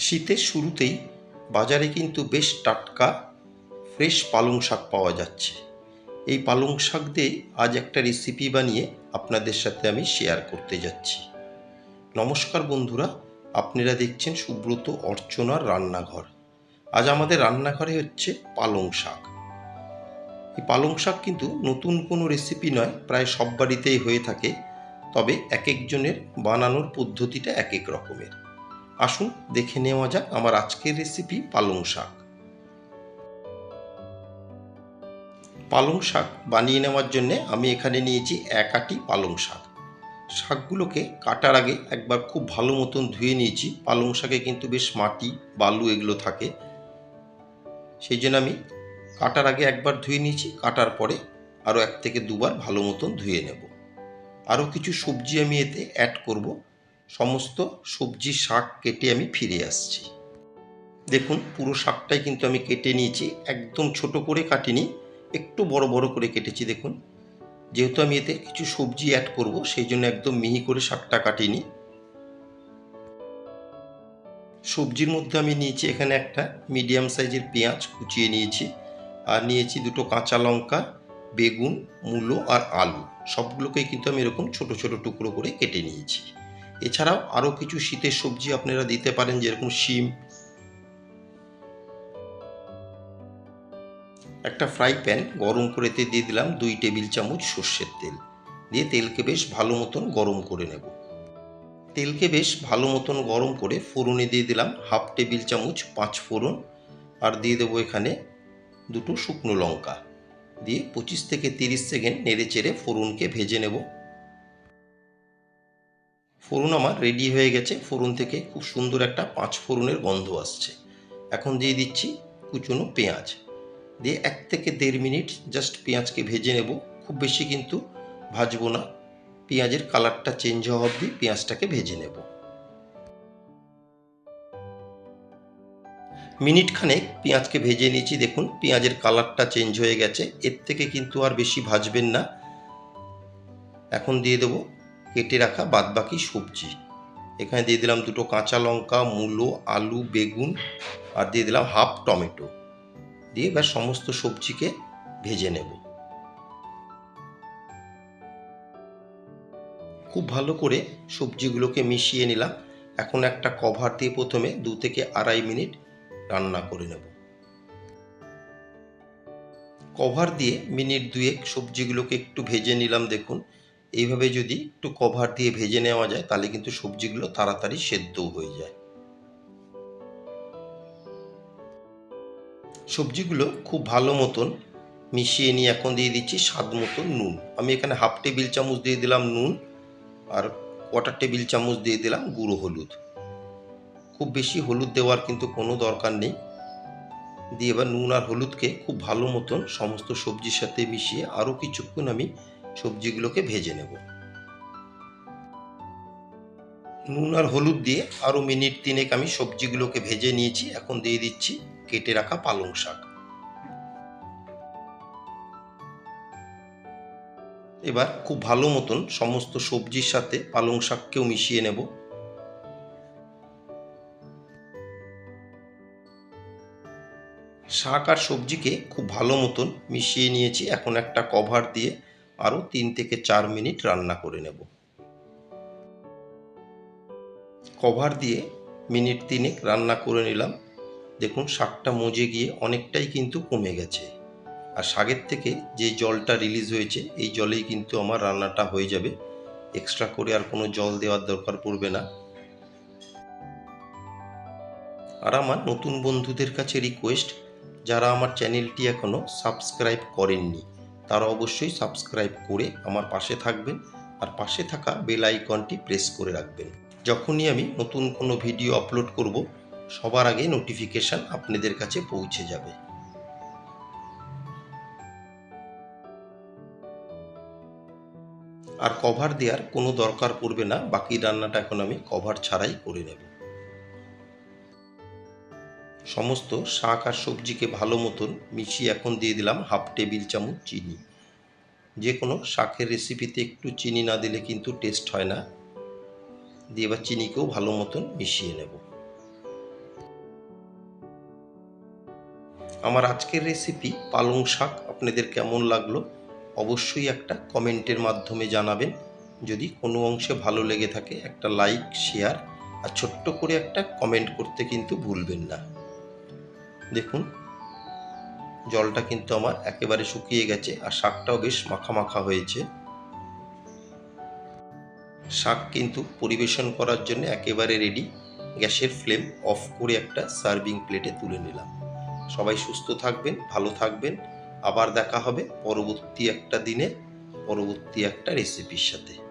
শীতের শুরুতেই বাজারে কিন্তু বেশ টাটকা, ফ্রেশ পালং শাক পাওয়া যাচ্ছে। এই পালং শাক দিয়ে আজ একটা রেসিপি বানিয়ে আপনাদের সাথে আমি শেয়ার করতে যাচ্ছি। নমস্কার বন্ধুরা, আপনারা দেখছেন সুব্রত অর্চনার রান্নাঘর। আজ আমাদের রান্নাঘরে হচ্ছে পালং শাক। এই পালং শাক কিন্তু নতুন কোনো রেসিপি নয়, প্রায় সব বাড়িতেই হয়ে থাকে, তবে এক একজনের বানানোর পদ্ধতিটা এক এক রকমের। আসুন দেখে নেওয়া যাক আমার আজকের রেসিপি পালং শাক। পালং শাক বানিয়ে নেওয়ার জন্য আমি এখানে নিয়েছি এক আটি পালং শাক। শাকগুলোকে কাটার আগে একবার খুব ভালো মতন ধুয়ে নিয়েছি। পালং শাকে কিন্তু বেশ মাটি, বালু এগুলো থাকে। সেই জন্য আমি কাটার আগে একবার ধুয়ে নিয়েছি, কাটার পরে আরও এক থেকে দুবার ভালো মতন ধুয়ে নেব। আরও কিছু সবজি আমি এতে অ্যাড করব। সমস্ত সবজি শাক কেটে আমি ফিরে আসছি। দেখুন, পুরো শাকটাই কিন্তু আমি কেটে নিয়েছি। একদম ছোট করে কাটিনি, একটু বড় বড় করে কেটেছি, দেখুন। যেহেতু আমি এতে কিছু সবজি অ্যাড করব, সেই জন্য একদম মিহি করে শাকটা কাটিনি। সবজির মধ্যে আমি নিয়েছি এখানে একটা মিডিয়াম সাইজের পেঁয়াজ কুচিয়ে নিয়েছি। আর নিয়েছি দুটো কাঁচা লঙ্কা, বেগুন, মূলো আর আলু। সবগুলোকেই কিন্তু আমি এরকম ছোট ছোট টুকরো করে কেটে নিয়েছি। এছাড়াও আরও কিছু শীতের সবজি আপনারা দিতে পারেন, যেরকম শিম। একটা ফ্রাই প্যান গরম করেতে দিয়ে দিলাম দুই টেবিল চামচ সর্ষের তেল। দিয়ে তেলকে বেশ ভালো মতন গরম করে নেব। তেলকে বেশ ভালো মতন গরম করে ফোড়নে দিয়ে দিলাম হাফ টেবিল চামচ পাঁচ ফোড়ন আর দিয়ে দেবো এখানে দুটো শুকনো লঙ্কা। দিয়ে পঁচিশ থেকে তিরিশ সেকেন্ড নেড়ে চেড়ে ফোড়নকে ভেজে নেব। ফোড়ন আমার রেডি হয়ে গেছে। ফোড়ন থেকে খুব সুন্দর একটা পাঁচ ফোড়নের গন্ধ আসছে। এখন দিয়ে দিচ্ছি কুচনো পেঁয়াজ। দিয়ে এক থেকে দেড় মিনিট জাস্ট পেঁয়াজকে ভেজে নেব। খুব বেশি কিন্তু ভাজবো না। পেঁয়াজের কালারটা চেঞ্জ হওয়া অবধি পেঁয়াজটাকে ভেজে নেব। মিনিট খানেক পেঁয়াজকে ভেজে নিয়েছি। দেখুন, পেঁয়াজের কালারটা চেঞ্জ হয়ে গেছে। এর থেকে কিন্তু আর বেশি ভাজবেন না। এখন দিয়ে দেবো কেটে রাখা বাদবাকি সবজি। এখানে দিয়ে দিলাম দুটো কাঁচা লঙ্কা, মূলো, আলু, বেগুন আর দিয়ে দিলাম হাফ টমেটো। দিয়ে এবার সমস্ত সবজিকে ভেজে নেব। খুব ভালো করে সবজিগুলোকে মিশিয়ে নিলাম। এখন একটা কভার দিয়ে প্রথমে দু থেকে আড়াই মিনিট রান্না করে নেব। কভার দিয়ে মিনিট দুয়েক সবজিগুলোকে একটু ভেজে নিলাম দেখুন। এইভাবে যদি একটু কভার দিয়ে ভেজে নেওয়া যায়, তাহলে কিন্তু সবজিগুলো তাড়াতাড়ি সেদ্ধও হয়ে যায়। সবজিগুলো খুব ভালো মতন মিশিয়ে নিয়ে এখন দিয়ে দিচ্ছি স্বাদ মতন নুন। আমি এখানে হাফ টেবিল চামচ দিয়ে দিলাম নুন আর কোয়াটার টেবিল চামচ দিয়ে দিলাম গুঁড়ো হলুদ। খুব বেশি হলুদ দেওয়ার কিন্তু কোনো দরকার নেই। দিয়ে এবার নুন আর হলুদকে খুব ভালো মতন সমস্ত সবজির সাথে মিশিয়ে আরও কিছুক্ষণ আমি সবজিগুলোকে ভেজে নেব। নুন আর হলুদ দিয়ে আরও মিনিট তিনেক আমি সবজিগুলোকে ভেজে নিয়েছি, এখন দিয়ে দিচ্ছি কেটে রাখা পালং শাক। এবার খুব ভালো মতন সমস্ত সবজির সাথে পালং শাককেও মিশিয়ে নেব। শাক আর সবজিকে খুব ভালো মতন মিশিয়ে নিয়েছি, এখন একটা কভার দিয়ে আরও তিন থেকে চার মিনিট রান্না করে নেব। কভার দিয়ে মিনিট তিনেক রান্না করে নিলাম। দেখুন, শাকটা মজে গিয়ে অনেকটাই কিন্তু কমে গেছে। আর শাকের থেকে যে জলটা রিলিজ হয়েছে, এই জলেই কিন্তু আমার রান্নাটা হয়ে যাবে। এক্সট্রা করে আর কোনো জল দেওয়ার দরকার পড়বে না। আর আমার নতুন বন্ধুদের কাছে রিকোয়েস্ট যারা আমার চ্যানেলটি এখনও সাবস্ক্রাইব করেননি তারা অবশ্যই সাবস্ক্রাইব করে আমার পাশে থাকবেন আর পাশে থাকা বেল আইকনটি প্রেস করে রাখবেন। যখনই আমি নতুন কোনো ভিডিও আপলোড করব, সবার আগে নোটিফিকেশান আপনাদের কাছে পৌঁছে যাবে। আর কভার দেওয়ার কোনো দরকার পড়বে না, বাকি রান্নাটা এখন আমি কভার ছাড়াই করে নেব। সমস্ত শাক আর সবজিকে ভালো মতন মিশিয়ে এখন দিয়ে দিলাম হাফ টেবিল চামচ চিনি। যে কোনো শাকের রেসিপিতে একটু চিনি না দিলে কিন্তু টেস্ট হয় না। দিয়ে এবার চিনিকেও ভালো মতন মিশিয়ে নেব। আমার আজকের রেসিপি পালং শাক আপনাদের কেমন লাগল অবশ্যই একটা কমেন্টের মাধ্যমে জানাবেন। যদি কোনো অংশে ভালো লেগে থাকে একটা লাইক শেয়ার আর ছোট্ট করে একটা কমেন্ট করতে কিন্তু ভুলবেন না। দেখুন, জলটা কিন্তু আমার একেবারে শুকিয়ে গেছে আর শাকটাও বেশ মাখা মাখা হয়েছে। শাক কিন্তু পরিবেশন করার জন্য একেবারে রেডি গ্যাসের ফ্লেম অফ করে একটা সার্ভিং প্লেটে তুলে নিলাম। সবাই সুস্থ থাকবেন, ভালো থাকবেন। আবার দেখা হবে পরবর্তী একটা দিনে পরবর্তী একটা রেসিপির সাথে।